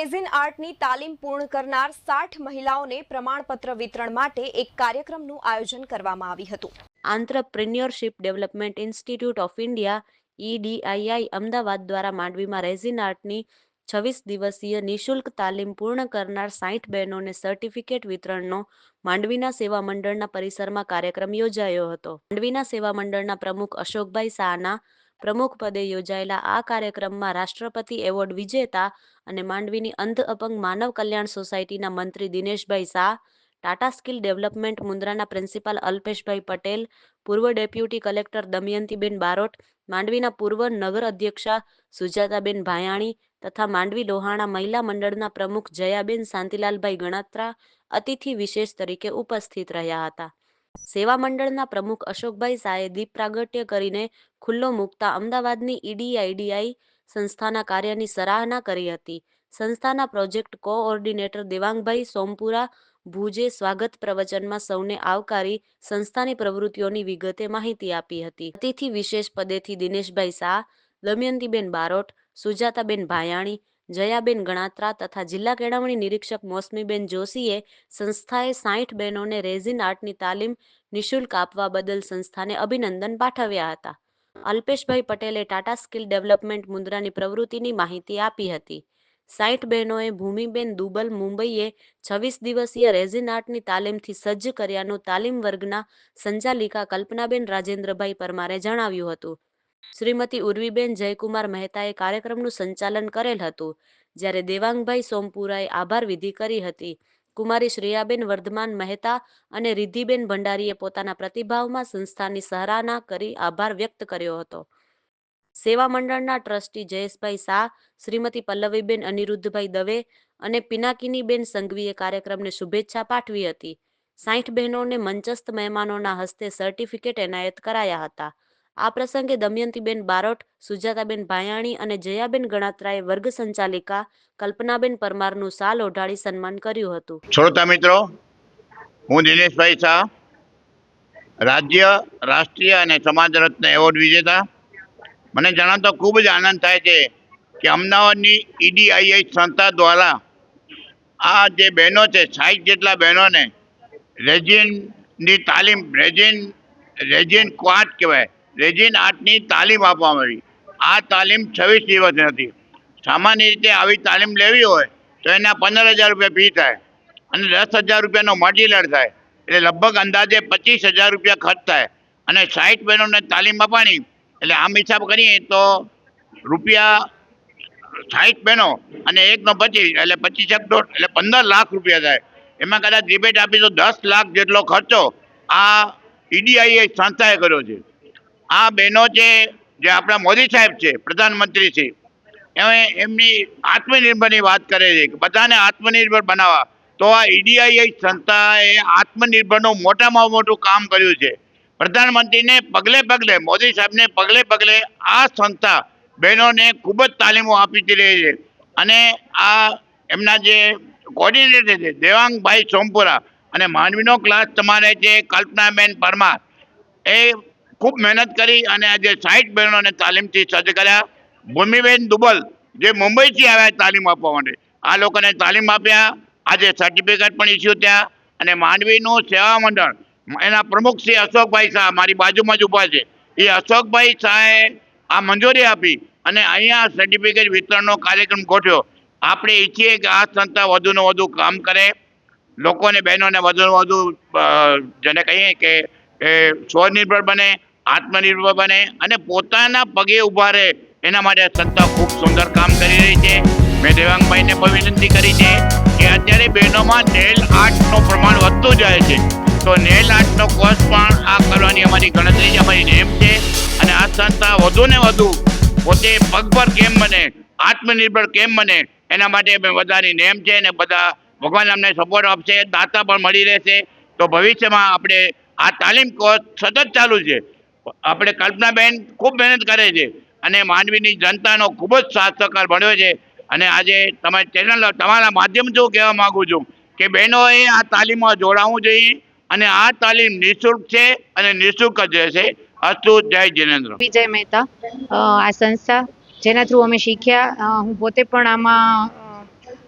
Resin આર્ટની તાલીમ પૂર્ણ કરનાર સાઠ મહિલાઓને પ્રમાણપત્ર વિતરણ માટે એક કાર્યક્રમનું આયોજન કરવામાં આવ્યું હતું. Entrepreneurship development institute of India EDII Ahmedabad દ્વારા માંડવીમાં રેઝિન આર્ટની છવ્વીસ દિવસીય નિઃશુલ્ક તાલીમ પૂર્ણ કરનાર સાઠ બહેનોને સર્ટિફિકેટ વિતરણનો માંડવીના સેવા મંડળના પરિસરમાં કાર્યક્રમ યોજાયો હતો. માંડવીના સેવા મંડળના પ્રમુખ અશોકભાઈ શાહના પ્રમુખ પદે યોજાયેલા આ કાર્યક્રમમાં રાષ્ટ્રપતિ એવોર્ડ વિજેતા અને માંડવીની અંધ અપંગ માનવ કલ્યાણ સોસાયટીના મંત્રી Dineshbhai Shah, Tata skill development મુન્દ્રાના principal Alpeshbhai Patel, પૂર્વ ડેપ્યુટી કલેક્ટર દમયંતીબેન બારોટ, માંડવીના પૂર્વ નગર અધ્યક્ષા સુજાતાબેન ભાયાણી તથા માંડવી લોહાણા મહિલા મંડળના પ્રમુખ જયાબેન શાંતિલાલભાઈ ગણાત્રા અતિથિ વિશેષ તરીકે ઉપસ્થિત રહ્યા હતા. સેવા મંડળના પ્રમુખ અશોકભાઈ શાહે દીપ પ્રાગટ્ય કરીને ખુલ્લો મૂકતા અમદાવાદની ઈડીઆઈડીઆઈ સંસ્થાના કાર્યની સરાહના કરી હતી. સંસ્થાના પ્રોજેક્ટ કોઓર્ડિનેટર દેવાંગભાઈ સોમપુરા ભુજે સ્વાગત પ્રવચનમાં સૌને આવકારી સંસ્થાની પ્રવૃત્તિઓની વિગતે માહિતી આપી હતી. અતિથિ વિશેષ પદેથી દિનેશભાઈ શાહ, દમયંતીબેન બારોટ, સુજાતાબેન ભાયાણી જયાબેન ગણાત્રા તથા જિલ્લા કેળવણી નિરીક્ષક મોસમીબેન જોશીએ સંસ્થાએ સાઠ બહેનોને રેઝિન આર્ટની તાલીમ નિઃશુલ્ક આપવા બદલ સંસ્થાને અભિનંદન પાઠવ્યા હતા. અલ્પેશભાઈ પટેલે ટાટા સ્કિલ ડેવલપમેન્ટ મુદ્રાની પ્રવૃત્તિની માહિતી આપી હતી. સાઠ બહેનોએ ભૂમિબેન દુબલ મુંબઈએ છવ્વીસ દિવસીય રેઝિન આર્ટની તાલીમથી સજ્જ કર્યાનું તાલીમ વર્ગના સંચાલિકા કલ્પનાબેન રાજેન્દ્રભાઈ પરમારે જણાવ્યું હતું. શ્રીમતી ઉર્વીબેન જયકુમાર મહેતાએ કાર્યક્રમનું સંચાલન કરેલ હતું, જ્યારે દેવાંગભાઈ સોમપુરાએ આભાર વિધિ કરી હતી. કુમારી શ્રેયાબેન વર્ધમાન મહેતા અને રિદ્ધિબેન ભંડારીએ પોતાના પ્રતિભાવમાં સંસ્થાની સરાહના કરી આભાર વ્યક્ત કર્યો હતો. સેવા મંડળના ટ્રસ્ટી જયેશભાઈ શાહ, શ્રીમતી પલ્લવીબેન અનિરુદ્ધભાઈ દવે અને પિનાકિનીબેન સંઘવીએ કાર્યક્રમને શુભેચ્છા પાઠવી હતી. સાઠ બહેનોને મંચસ્થ મહેમાનોના હસ્તે સર્ટિફિકેટ એનાયત કરાયા હતા. આ પ્રસંગે દમયંતીબેન બારોટ, સુજાતાબેન ભાયાણી અને જયાબેન ગણાત્રાએ વર્ગ સંચાલિકા કલ્પનાબેન પરમારનું સાલ ઓઢાડી સન્માન કર્યું હતું. શ્રોતા મિત્રો, હું દિનેશભાઈ શાહ, રાજ્ય, રાષ્ટ્રીય અને સમાજ રત્ન એવોર્ડ વિજેતા. મને જણાવતો ખૂબ જ આનંદ થાય છે કે અમદાવાદની ઈડીઆઈઆઈ સંસ્થા દ્વારા આ જે બહેનો છે સાઠ જેટલા બહેનોને રેજિનની તાલીમ રેજિન રેજિન ક્વાટ કહેવાય રેજિન આર્ટની તાલીમ આપવામાં આવી. આ તાલીમ છવ્વીસ દિવસની હતી. સામાન્ય રીતે આવી તાલીમ લેવી હોય તો એના પંદર હજાર રૂપિયા ફી થાય અને દસ હજાર રૂપિયાનો મોડ્યુલર થાય. એટલે લગભગ અંદાજે પચીસ હજાર રૂપિયા ખર્ચ થાય અને સાઠ બહેનોને તાલીમ આપવાની. એટલે આમ હિસાબ કરીએ તો રૂપિયા સાઠ બહેનો અને એકનો પચીસ, એટલે પચીસ એક દોઢ, એટલે પંદર લાખ રૂપિયા થાય. એમાં કદાચ રિબેટ આપી તો દસ લાખ જેટલો ખર્ચો આ ઈડીઆઈએ સંસ્થાએ કર્યો છે. આ બહેનો છે, જે આપણા મોદી સાહેબ છે, પ્રધાનમંત્રી છે એ એમની આત્મનિર્ભરની વાત કરે છે કે બધાને આત્મનિર્ભર બનાવવા. તો આ ઈડીઆઈ સંસ્થાએ આત્મનિર્ભરનું મોટામાં મોટું કામ કર્યું છે. પ્રધાનમંત્રીને પગલે પગલે, મોદી સાહેબને પગલે પગલે આ સંસ્થા બહેનોને ખૂબ જ તાલીમો આપી રહી છે. અને આ એમના જે કોર્ડિનેટર છે, દેવાંગભાઈ સોમપુરા અને માનવીનો ક્લાસ તમારે છે, કલ્પનાબેન પરમાર. એ ખૂબ મહેનત કરી અને આજે સાઠ બહેનોને તાલીમથી સજ્જ કર્યા. ભૂમિબેન દુબલ, જે મુંબઈથી આવ્યા તાલીમ આપવા માટે, આ લોકોને તાલીમ આપ્યા. આજે સર્ટિફિકેટ પણ ઇસ્યુ થયા. અને માંડવીનું સેવા મંડળ, એના પ્રમુખ શ્રી અશોકભાઈ શાહ, મારી બાજુમાં જ ઊભા છે. એ અશોકભાઈ શાહે આ મંજૂરી આપી અને અહીંયા સર્ટિફિકેટ વિતરણનો કાર્યક્રમ ગોઠવ્યો. આપણે ઈચ્છીએ કે આ સંસ્થા વધુને વધુ કામ કરે. લોકોને બહેનોને વધુને વધુ જેને કહીએ કે સ્વનિર્ભર બને. આત્મનિર્ભર બને અને પોતાના પગે ઊભા રહે. એના માટે સત્તા ખૂબ સુંદર કામ કરી રહી છે. મેં દેવાંગભાઈને પણ વિનંતી કરી છે કે અત્યારે બહેનોમાં નેલ આર્ટનું પ્રમાણ વધતું જાય છે. તો નેલ આર્ટનો કોર્સ પણ આ કરવાની અમારી ગણતરી છે, અમારી નેમ છે અને આ સંસ્થા વધુ ને વધુ પોતે પગભર કેમ બને, આત્મનિર્ભર કેમ બને, એના માટે બધાની નેમ છે અને બધા ભગવાન અમને સપોર્ટ આપશે, દાતા પણ મળી રહેશે. તો ભવિષ્યમાં આપણે આ તાલીમ કોર્સ સતત ચાલુ છે. આપણે કલ્પનાબેન ખૂબ મહેનત કરે છે અને માંડવીની જનતાનો ખૂબ જ સાથ સહકાર મળ્યો છે. અને આજે તમારી ચેનલ તમારા માધ્યમથી હું કહેવા માગું છું કે બહેનોએ આ તાલીમમાં જોડાવવું જોઈએ અને આ તાલીમ નિઃશુલ્ક છે અને નિઃશુલ્ક જ રહેશે. અસ્તુ, જય જીનેન્દ્ર. વિજય મહેતા આ સંસ્થા જેના થ્રુ અમે શીખ્યા. હું પોતે પણ આમાં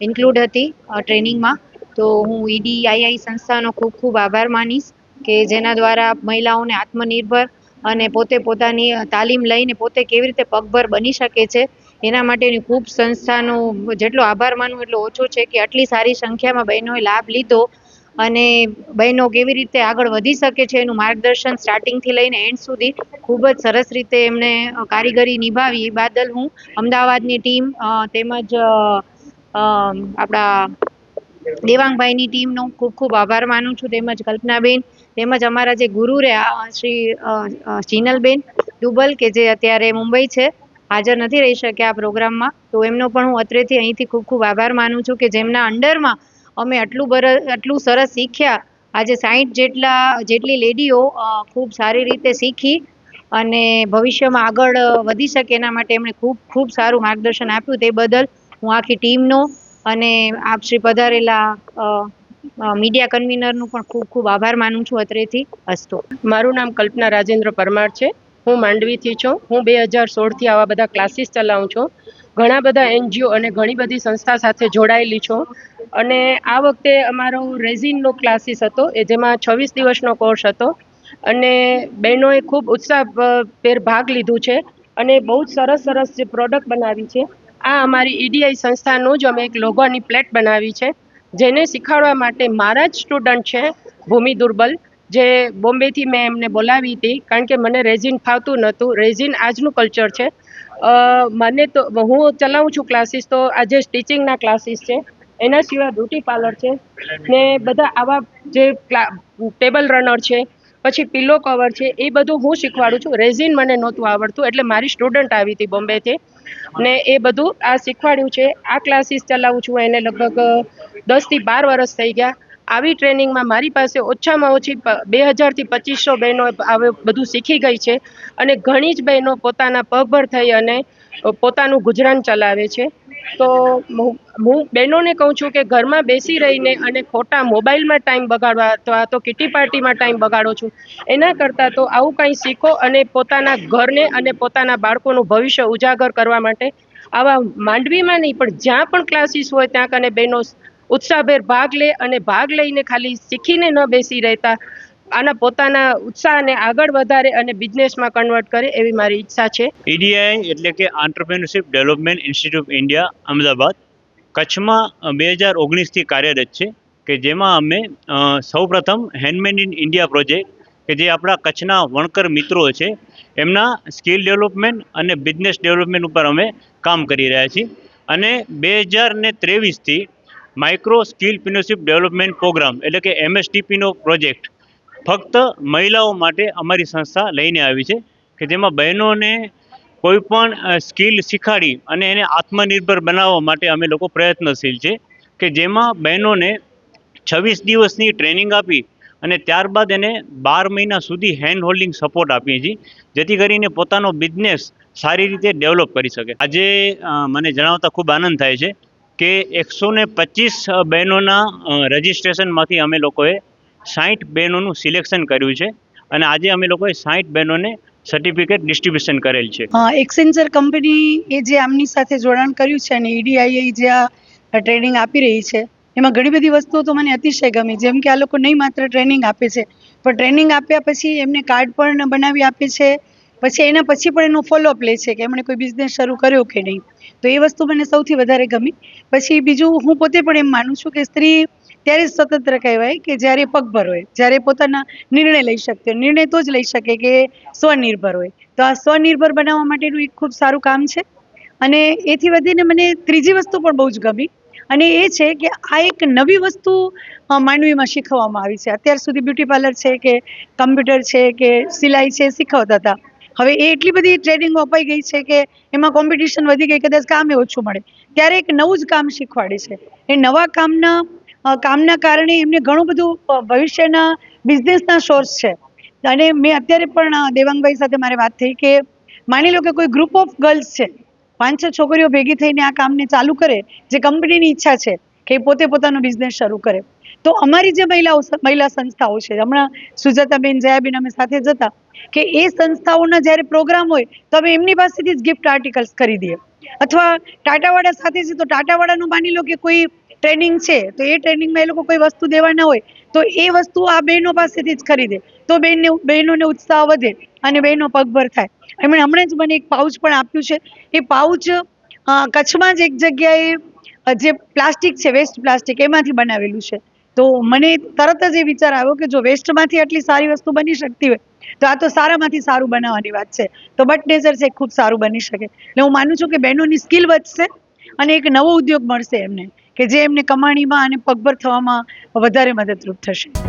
ઇન્ક્લુડ હતી ટ્રેનિંગમાં. તો હું ઈડીઆઈઆઈ સંસ્થાનો ખૂબ ખૂબ આભાર માનીશ કે જેના દ્વારા મહિલાઓને આત્મનિર્ભર અને પોતે પોતાની તાલીમ લઈને પોતે કેવી રીતે પગભર બની શકે છે, એના માટેની ખૂબ સંસ્થાનો જેટલો આભાર માનું એટલો ઓછો છે કે આટલી સારી સંખ્યામાં બહેનોએ લાભ લીધો અને બહેનો કેવી રીતે આગળ વધી શકે છે એનું માર્ગદર્શન સ્ટાર્ટિંગથી લઈને એન્ડ સુધી ખૂબ જ સરસ રીતે એમણે કારીગરી નિભાવી. એ બાદલ હું અમદાવાદની ટીમ તેમજ આપણા દેવાંગભાઈની ટીમનો ખૂબ ખૂબ આભાર માનું છું. તેમજ કલ્પનાબેન તેમજ અમારા જે ગુરુ રહ્યા શ્રી ચિનલબેન દુબલ કે જે અત્યારે મુંબઈ છે, હાજર નથી રહી શક્યા આ પ્રોગ્રામમાં, તો એમનો પણ હું અત્રેથી અહીંથી ખૂબ ખૂબ આભાર માનું છું કે જેમના અંડરમાં અમે આટલું બર, આટલું સરસ શીખ્યા. આજે સાઠ જેટલા, જેટલી લેડીઓ ખૂબ સારી રીતે શીખી અને ભવિષ્યમાં આગળ વધી શકે એના માટે એમણે ખૂબ ખૂબ સારું માર્ગદર્શન આપ્યું તે બદલ હું આખી ટીમનો અને આપ શ્રી પધારેલા મીડિયા કન્વીનરનું પણ ખૂબ ખૂબ આભાર માનું છું અત્રેથી. અસ્તુ. મારું નામ કલ્પના રાજેન્દ્ર પરમાર છે. હું માંડવીથી છું. હું બે હજાર સોળથી આવા બધા ક્લાસીસ ચલાવું છું. ઘણા બધા એનજીઓ અને ઘણી બધી સંસ્થા સાથે જોડાયેલી છું. અને આ વખતે અમારો રેઝિનનો ક્લાસીસ હતો, એ જેમાં છવ્વીસ દિવસનો કોર્સ હતો. અને બહેનોએ ખૂબ ઉત્સાહભેર ભાગ લીધું છે. અને બહુ જ સરસ સરસ જે પ્રોડક્ટ બનાવી છે. આ અમારી ઈડીઆઈ સંસ્થાનું જ અમે એક લોગોની પ્લેટ બનાવી છે. જેને શીખવાડવા માટે મારા જ સ્ટુડન્ટ છે, ભૂમિ દુર્બલ, જે બોમ્બેથી મેં એમને બોલાવી હતી, કારણ કે મને રેઝિન ફાવતું નહોતું. રેઝિન આજનું કલ્ચર છે. મને તો, હું ચલાવું છું ક્લાસીસ તો આજે સ્ટિચિંગના ક્લાસીસ છે. એના સિવાય બ્યુટી પાર્લર છે. ને બધા આવા જે ટેબલ રનર છે, પછી પિલો કવર છે, એ બધું હું શીખવાડું છું. રેઝિન મને નહોતું આવડતું, એટલે મારી સ્ટુડન્ટ આવી હતી બોમ્બેથી. ને એ બધું આ શીખવાડ્યું છે. આ ક્લાસીસ ચલાવું છું એને લગભગ દસથી બાર વર્ષ થઈ ગયા. આવી ટ્રેનિંગમાં મારી પાસે ઓછામાં ઓછી બે હજારથી પચીસો બહેનો હવે બધું શીખી ગઈ છે અને ઘણી જ બહેનો પોતાના પગભર થઈ અને પોતાનું ગુજરાન ચલાવે છે. તો હું બહેનોને કહું છું કે ઘરમાં બેસી રહીને અને ખોટા મોબાઈલમાં ટાઈમ બગાડવા અથવા તો કિટી પાર્ટીમાં ટાઈમ બગાડો છું. એના કરતાં તો આવું કંઈ શીખો અને પોતાના ઘરને અને પોતાના બાળકોનું ભવિષ્ય ઉજાગર કરવા માટે આવા માંડવીમાં નહીં, પણ જ્યાં પણ ક્લાસીસ હોય ત્યાં કને બહેનો ઉત્સાહભેર ભાગ લે અને ભાગ લઈને ખાલી શીખીને ન બેસી રહેતા આના પોતાના ઉત્સાહને આગળ વધારે અને બિઝનેસમાં કન્વર્ટ કરે એવી મારી ઈચ્છા છે. ઈડીઆઈ એટલે કે entrepreneurship development institute India Ahmedabad. કચ્છમાં બે હજાર ઓગણીસથી કાર્યરત છે કે જેમાં અમે સૌપ્રથમ હેન્ડમેડ ઇન ઇન્ડિયા પ્રોજેક્ટ કે જે આપણા કચ્છના વણકર મિત્રો છે, એમના સ્કિલ ડેવલપમેન્ટ અને બિઝનેસ ડેવલપમેન્ટ ઉપર અમે કામ કરી રહ્યા છીએ. અને બે હજાર ને ત્રેવીસથી micro skill entrepreneurship development programme એટલે કે એમએસટીપીનો પ્રોજેક્ટ ફક્ત મહિલાઓ માટે અમારી સંસ્થા લઈને આવી છે કે જેમાં બહેનોને કોઈ પણ સ્કિલ શીખાડી અને એને આત્મનિર્ભર બનાવવા માટે અમે લોકો પ્રયત્નશીલ છે કે જેમાં બહેનોને છવ્વીસ દિવસની ટ્રેનિંગ આપી અને ત્યારબાદ એને બાર મહિના સુધી હેન્ડ હોલ્ડિંગ સપોર્ટ આપીએ છીએ, જેથી કરીને પોતાનો બિઝનેસ સારી રીતે ડેવલપ કરી શકે. આજે મને જણાવતા ખૂબ આનંદ થાય છે કે એકસો ને પચીસ બહેનોના રજિસ્ટ્રેશનમાંથી અમે લોકોએ સાઠ બહેનોનું સિલેક્શન કર્યું છે અને આજે અમે લોકોએ સાઠ બહેનોને સર્ટિફિકેટ ડિસ્ટ્રીબ્યુશન કરેલ છે. એક્સેન્ચર કંપની એ જે આમની સાથે જોડાણ કર્યું છે અને ઈડીઆઈએ જે આ ટ્રેનિંગ આપી રહી છે, એમાં ઘણી બધી વસ્તુઓ તો મને અતિશય ગમી, જેમ કે આ લોકો નહીં માત્ર ટ્રેનિંગ આપે છે, પણ ટ્રેનિંગ આપ્યા પછી એમને કાર્ડ પણ બનાવી આપે છે, પછી એના પછી પણ એનું ફોલોઅપ લે છે કે એમણે કોઈ બિઝનેસ શરૂ કર્યો કે નહીં. તો એ વસ્તુ મને સૌથી વધારે ગમી. પછી બીજું હું પોતે પણ એમ માનું છું કે સ્ત્રી ત્યારે સ્વતંત્ર કહેવાય કે જ્યારે પગભર હોય, જ્યારે પોતાના નિર્ણય લઈ શકતો નિર્ણય તો જ લઈ શકે કે સ્વનિર્ભર હોય. તો આ સ્વનિર્ભર બનાવવા માટેનું એક ખૂબ સારું કામ છે. અને એથી વધીને મને ત્રીજી વસ્તુ પણ બહુ જ ગમી. અને એ છે કે આ એક નવી વસ્તુ માંડવીમાં શીખવવામાં આવી છે. અત્યાર સુધી બ્યુટી પાર્લર છે કે કમ્પ્યુટર છે કે સિલાઈ છે, શીખવતા હતા. હવે એ એટલી બધી ટ્રેનિંગો અપાઈ ગઈ છે કે એમાં કોમ્પિટિશન વધી ગઈ કદાચ કામે ઓછું મળે. ત્યારે એક નવું જ કામ શીખવાડે છે. એ નવા કામના કામના કારણે એમને ઘણું બધું ભવિષ્યના બિઝનેસના સોર્સ છે. અને મેં અત્યારે પણ દેવાંગભાઈ સાથે મારે વાત થઈ કે માની લો કે કોઈ ગ્રુપ ઓફ ગર્લ્સ છે, પાંચ, છ છોકરીઓ ભેગી થઈને આ કામને ચાલુ કરે, જે કંપનીની ઈચ્છા છે કે પોતે પોતાનો બિઝનેસ શરૂ કરે. તો અમારી જે મહિલાઓ મહિલા સંસ્થાઓ છે, હમણાં સુજાતાબેન, જયાબેન અમે સાથે જતા, કે એ સંસ્થાઓના જ્યારે પ્રોગ્રામ હોય, તો અમે એમની પાસેથી જ ગિફ્ટ આર્ટિકલ્સ ખરીદીએ. અથવા ટાટાવાળા સાથે છે તો ટાટાવાળાનું માની લો કે કોઈ ટ્રેનિંગ છે, તો એ ટ્રેનિંગમાં એ લોકો કોઈ વસ્તુ દેવાના હોય, તો એ વસ્તુ આ બહેનો પાસેથી જ ખરીદે. તો બહેનને, બહેનોને ઉત્સાહ વધે અને બહેનો પગભર થાય. એમણે હમણાં જ મને એક પાઉચ પણ આપ્યું છે. એ પાઉચ કચ્છમાં જ એક જગ્યાએ જે પ્લાસ્ટિક છે વેસ્ટ પ્લાસ્ટિક, એમાંથી બનાવેલું છે. તો મને તરત જ એ વિચાર આવ્યો કે જો વેસ્ટમાંથી આટલી સારી વસ્તુ બની શકતી હોય, તો આ તો સારામાંથી સારું બનાવવાની વાત છે. તો બટ નેચર છે ખૂબ સારું બની શકે. એટલે હું માનું છું કે બહેનોની સ્કિલ વધશે અને એક નવો ઉદ્યોગ મળશે એમને. કે જે એમને કમાણીમાં અને પગભર થવામાં વધારે મદદરૂપ થશે.